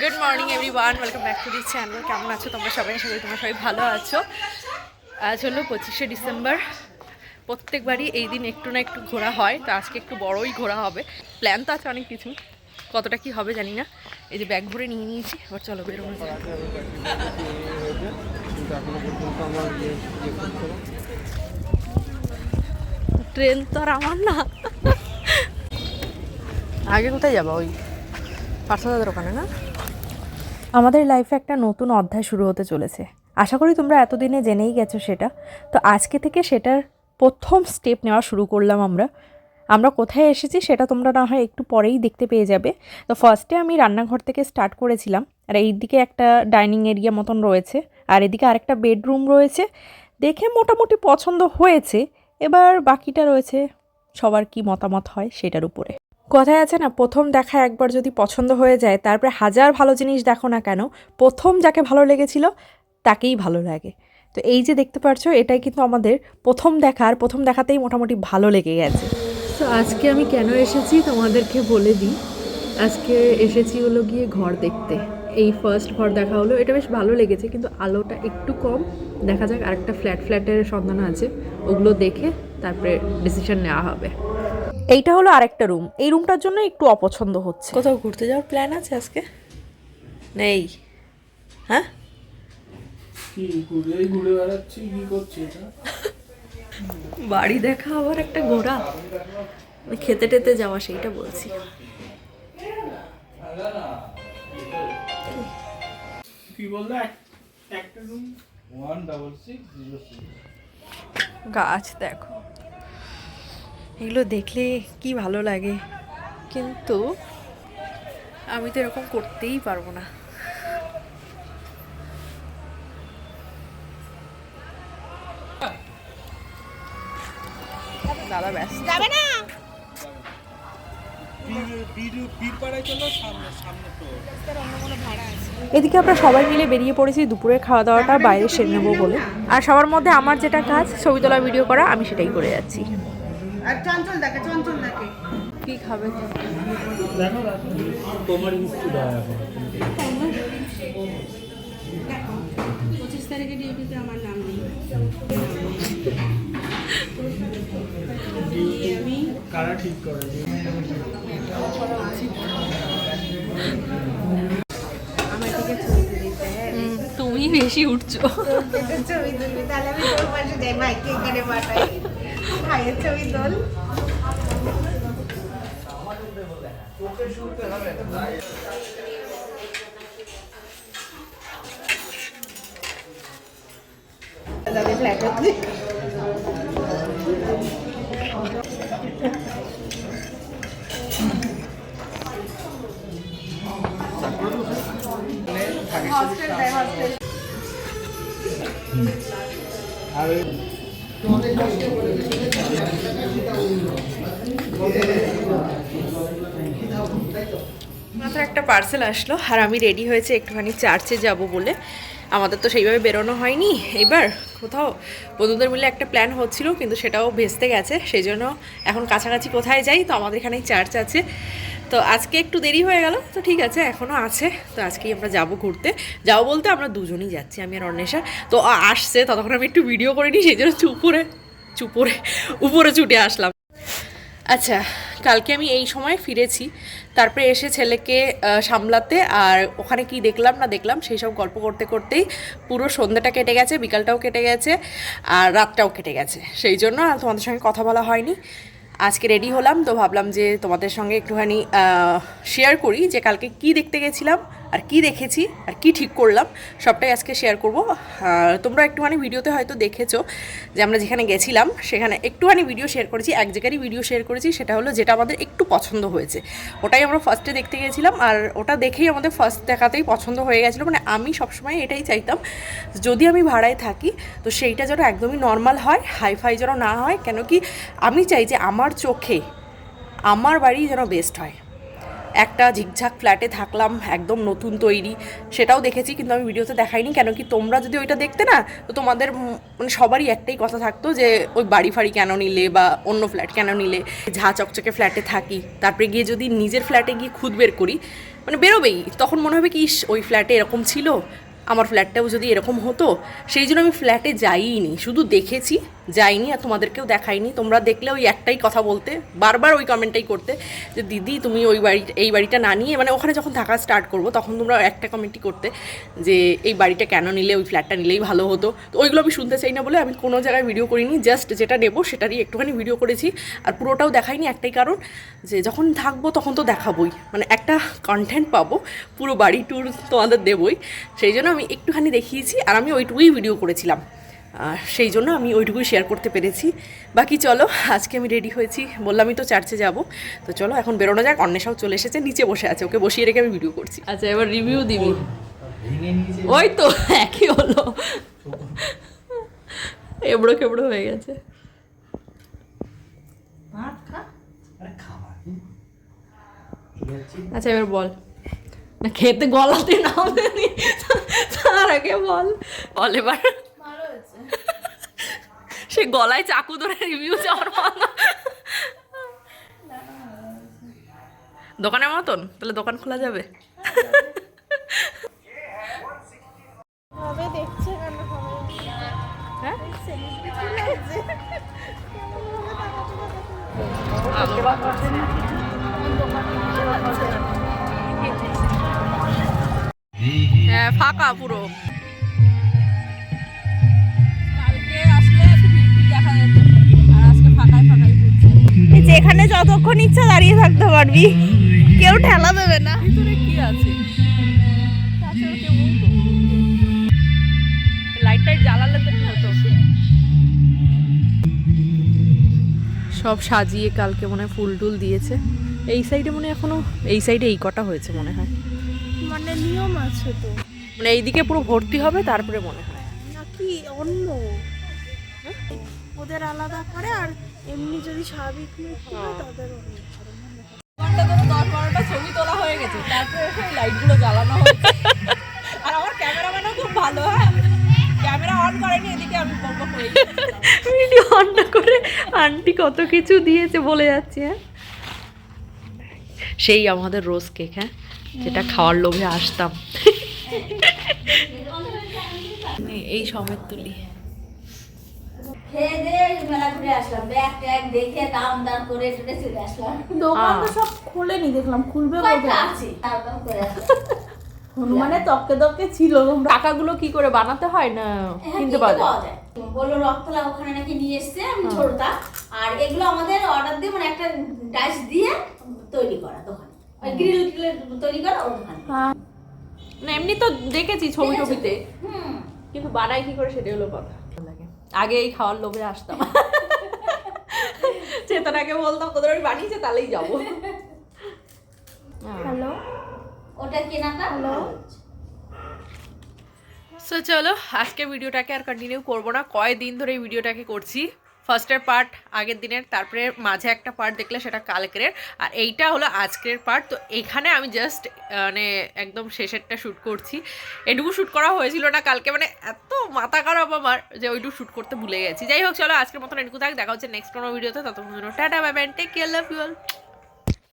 Good morning everyone welcome back to this channel কেমন আছো তোমরা সবাই? করি তোমরা সবাই ভালো আছো। আজ হলো পঁচিশে ডিসেম্বর। প্রত্যেকবারই এই দিন একটু না একটু ঘোরা হয়, তো আজকে একটু বড়ই ঘোরা হবে। প্ল্যান তো আছে অনেক কিছু। কতটা কি হবে জানি না। এই যে ব্যাগ ভরে নিয়ে নিয়েছি। এবার চলো বেরোনো। ট্রেন তো আর আমার না। আগে কোথায় যাব? ওই পার্সোনালের ওখানে, না? আমাদের লাইফে একটা নতুন অধ্যায় শুরু হতে চলেছে। আশা করি তোমরা এতদিনে জেনেই গেছো সেটা। তো আজকে থেকে সেটার প্রথম স্টেপ নেওয়া শুরু করলাম আমরা। আমরা কোথায় এসেছি সেটা তোমরা না হয় একটু পরেই দেখতে পেয়ে যাবে। তো ফার্স্টে আমি রান্নাঘর থেকে স্টার্ট করেছিলাম। আর এই দিকে একটা ডাইনিং এরিয়া মতন রয়েছে। আর এদিকে আরেকটা বেডরুম রয়েছে। দেখে মোটামুটি পছন্দ হয়েছে। এবার বাকিটা রয়েছে সবার কি মতামত হয় সেটার উপরে। কথায় আছে না, প্রথম দেখা একবার যদি পছন্দ হয়ে যায়, তারপরে হাজার ভালো জিনিস দেখো না কেন, প্রথম যাকে ভালো লেগেছিল, তাকেই ভালো লাগে। তো এই যে দেখতে পারছ, এটাই কিন্তু আমাদের প্রথম দেখার প্রথম দেখাতেই মোটামুটি ভালো লেগে গেছে। তো আজকে আমি কেন এসেছি তোমাদেরকে বলে দিই। আজকে এসেছি হলো গিয়ে ঘর দেখতে। এই ফার্স্ট ঘর দেখা হলো, এটা বেশ ভালো লেগেছে, কিন্তু আলোটা একটু কম। দেখা যাক আরেকটা ফ্ল্যাট ফ্ল্যাটের সন্ধান আছে, ওগুলো দেখে তারপরে ডিসিশন নেওয়া হবে। এইটা হলো আরেকটা রুম এই রুমটার জন্য একটু অপছন্দ হচ্ছে। কোথাও ঘুরতে যাওয়ার প্ল্যান আছে আজকে? নেই। হ্যাঁ? কি ঘুরে এই ঘুরে বেড়াচ্ছি কি করছি এটা? বাড়ি দেখা আবার একটা ঘোরা। খেতে টেতে যাওয়া সেইটা বলছি। গাছ বললে এক- একটা room one double six zero six গাছ দেখো এগুলো দেখলে কি ভালো লাগে? কিন্তু আমি তো এরকম করতেই পারব না। দাদা ব্যস্ত। এদিকে আমরা সবাই মিলে বেরিয়ে পড়েছি দুপুরে খাওয়া দাওয়াটা বাইরে সেরে নেব বলে। আর সবার মধ্যে আমার যেটা কাজ ছবি তোলা ভিডিও করা আমি সেটাই করে যাচ্ছি। আর চঞ্চল দেখে চঞ্চল দেখে। কি খাবে? দেখো তোমার মিষ্টি দেওয়া পঁচিশ তারিখে ডিউটিতে আমার নাম নেই। আমি কারা ঠিক করে? আমার দিকে ছবি তুলিতে হ্যাঁ। তুমি বেশি উঠছো। ছবি তুলবি তাহলে আমি তোর পাশে যাই ভাইকে এখানে পাঠাই। তাদের ফ্ল্যাট হচ্ছে হস্টেল দেয় হস্টেল আর মাত্র একটা পার্সেল আসলো আর আমি রেডি হয়েছে একটুখানি চার্চে যাব বলে। আমাদের তো সেইভাবে বেরোনো হয়নি। এবার কোথাও বন্ধুদের মিলে একটা প্ল্যান হচ্ছিল, কিন্তু সেটাও ভেস্তে গেছে। সেই জন্য এখন কাছাকাছি কোথায় যাই? তো আমাদের এখানেই চার্চ আছে। তো আজকে একটু দেরি হয়ে গেল, তো ঠিক আছে এখনও আছে, তো আজকেই আমরা যাব ঘুরতে। যাব বলতে আমরা দুজনেই যাচ্ছি, আমি আর অন্বেষা। তো আসছে, ততক্ষণ আমি একটু ভিডিও করে নিই, সেই জন্য চুপুরে, চুপরে, উপরে ছুটে আসলাম। আচ্ছা কালকে আমি এই সময় ফিরেছি, তারপরে এসে ছেলেকে সামলাতে আর ওখানে কি দেখলাম না দেখলাম, সেই সব গল্প করতে করতেই পুরো সন্ধ্যাটা কেটে গেছে, বিকালটাও কেটে গেছে, আর রাতটাও কেটে গেছে। সেই জন্য তোমাদের সঙ্গে কথা বলা হয়নি। আজকে রেডি হলাম, তো ভাবলাম যে তোমাদের সঙ্গে একটুখানি শেয়ার করি যে কালকে কি দেখতে গেছিলাম। আর কি দেখেছি, আর কি ঠিক করলাম, সবটাই আজকে শেয়ার করব। তোমরা একটুখানি ভিডিওতে হয়তো দেখেছ যে আমরা যেখানে গেছিলাম, সেখানে একটুখানি ভিডিও শেয়ার করেছি, এক জায়গারই ভিডিও শেয়ার করেছি, সেটা হলো যেটা আমাদের একটু পছন্দ হয়েছে। ওটাই আমরা ফার্স্টে দেখতে গেছিলাম, আর ওটা দেখেই আমাদের ফার্স্ট দেখাতেই পছন্দ হয়ে গেছিল। মানে আমি সবসময় এটাই চাইতাম, যদি আমি ভাড়ায় থাকি, তো সেইটা যেন একদমই নর্মাল হয় হাইফাই যেন না হয়, কেন কি আমি চাই যে আমার চোখে, আমার বাড়ি যেন বেস্ট হয়। একটা ঝিকঝাক ফ্ল্যাটে থাকলাম, একদম নতুন তৈরি। সেটাও দেখেছি, কিন্তু আমি ভিডিওতে দেখাইনি কেন কি তোমরা যদি ওইটা দেখতে না, তো তোমাদের মানে সবারই একটাই কথা থাকতো যে, ওই বাড়ি ফাড়ি কেন নিলে বা অন্য ফ্ল্যাট কেন নিলে, ঝা চকচকে ফ্ল্যাটে থাকি। তারপরে গিয়ে যদি নিজের ফ্ল্যাটে গিয়ে খুদ বের করি মানে বেরোবেই। তখন মনে হবে কি, ইস, ওই ফ্ল্যাটে এরকম ছিল, আমার ফ্ল্যাটটাও যদি এরকম হতো। সেই জন্য আমি ফ্ল্যাটে যাইনি শুধু দেখেছি যাইনি আর তোমাদেরকেও দেখাইনি তোমরা দেখলে ওই একটাই কথা বলতে, বারবার ওই কমেন্টটাই করতে যে, দিদি, তুমি ওই বাড়ি, এই বাড়িটা না নিয়ে মানে ওখানে যখন থাকা স্টার্ট করব, তখন তোমরা একটা কমেন্টই করতে যে, এই বাড়িটা কেন নিলে? ওই ফ্ল্যাটটা নিলেই ভালো হতো। তো ওইগুলো আমি শুনতে চাই না বলে আমি কোনো জায়গায় ভিডিও করিনি জাস্ট যেটা নেব সেটারই একটুখানি ভিডিও করেছি। আর পুরোটাও দেখাইনি একটাই কারণ যে, যখন থাকব তখন তো দেখাবোই। মানে একটা কন্টেন্ট পাবো, পুরো বাড়ি ট্যুর তোমাদের দেবই। সেই জন্য আমি একটুখানি দেখিয়েছি আর আমি ওইটুকুই ভিডিও করেছিলাম। সেই জন্য আমি ওইটুকুই শেয়ার করতে পেরেছি। বাকি চলো আজকে আমি রেডি হয়েছি। বললামই তো চার্চে যাব। তো চলো এখন বেরোনো যাক। অন্বেষাও চলে এসেছে। নিচে বসে আছে। ওকে বসিয়ে রেখে আমি ভিডিও করছি। আচ্ছা এবার রিভিউ দিবি। ওই তো একই হলো। এবড়ো কেবড়ো হয়ে গেছে। আচ্ছা এবার বল। না খেতে গলাতে নামে নি। তার আগে বল। বল এবার। গলায় চাকু ধরে রিভিউ যাওয়ার মতো। দোকানের মতন? তাহলে দোকান খোলা যাবে। হ্যাঁ? হ্যাঁ ফাঁকা পুরো। যেখানে যতক্ষণ ইচ্ছা দাঁড়িয়ে থাকতে পারবি। কেউ ঠেলা দেবে না। কি আছে? তাছাড়া কেউ লাইট টাইট জ্বালালে তো হতো? সব সাজিয়ে কালকে মনে হয় ফুল টুল দিয়েছে। এই সাইডে মনে হয় এখনও এই সাইডে এই কটা হয়েছে মনে হয়। মানে নিয়ম আছে তো। মানে এইদিকে পুরো ভর্তি হবে তারপরে মনে হয়। নাকি অন্য? ওদের আলাদা করে আর এমনি যদি স্বাভাবিক হয় তাদের হয়। ছবি তোলা হয়ে। গেছে তারপরে লাইটগুলো জ্বালানো হয়েছে আর আমার ক্যামেরাম্যানও খুব ভালো হ্যাঁ ক্যামেরা অন করেনি এদিকে আমি করে ভিডিও অন না করে আন্টি কত কিছু দিয়েছে বলে যাচ্ছে হ্যাঁ সেই আমাদের রোজ কেক হ্যাঁ? যেটা খাওয়ার লোভে আসতাম। এই সমেত তুলি। খেয়ে দিয়ে মেলা ঘুরে আসলাম। ব্যাগ ট্যাগ দেখে দাম দাম করে টুরে চলে আসলাম। দোকান তো সব খোলেনি দেখলাম খুলবে কয়টা বোধহয়। আছে? দাম দাম করে আসলাম। হনুমানের তককে তককে ছিল। টাকাগুলো কি করে বানাতে হয় না হ্যাঁ, কিনতে পাওয়া যায়। বলল রক্তলা ওখানে নাকি নিয়ে এসছে আমি ছোটটা। আর এগুলো আমাদের অর্ডার দিয়ে মানে একটা ডাইস দিয়ে তৈরি করা দোকানে। ওই গ্রিল টিল তৈরি করা ওর দোকানে। না এমনি তো দেখেছি ছবি? ছবিতে কিন্তু বানাই কি করে সেটাই হলো কথা। আগে এই খাওয়ার লোভে আসতাম। চেতনাকে বলতাম তোদের ওই বানিয়েছে তাহলেই যাব। হ্যালো। ওটা কেনাটা হ্যালো। সো চলো আজকে ভিডিওটাকে আর কন্টিনিউ করব না। কয়দিন ধরে এই ভিডিওটাকে করছি। ফার্স্টের পার্ট, আগের দিনের, তারপরে মাঝে একটা পার্ট দেখলে সেটা কালকের আর এইটা হলো আজকের পার্ট। তো এখানে আমি জাস্ট মানে একদম শেষেরটা শ্যুট করছি। এটুকু শ্যুট করা হয়েছিল না কালকে মানে এত মাথা খারাপ আমার যে ওইটুকু শ্যুট করতে ভুলে গেছি। যাই হোক, চলো আজকের মতন এটুকু থাক। দেখা হচ্ছে নেক্সট কোনো ভিডিওতে ততক্ষণ tata bye bye take care love you all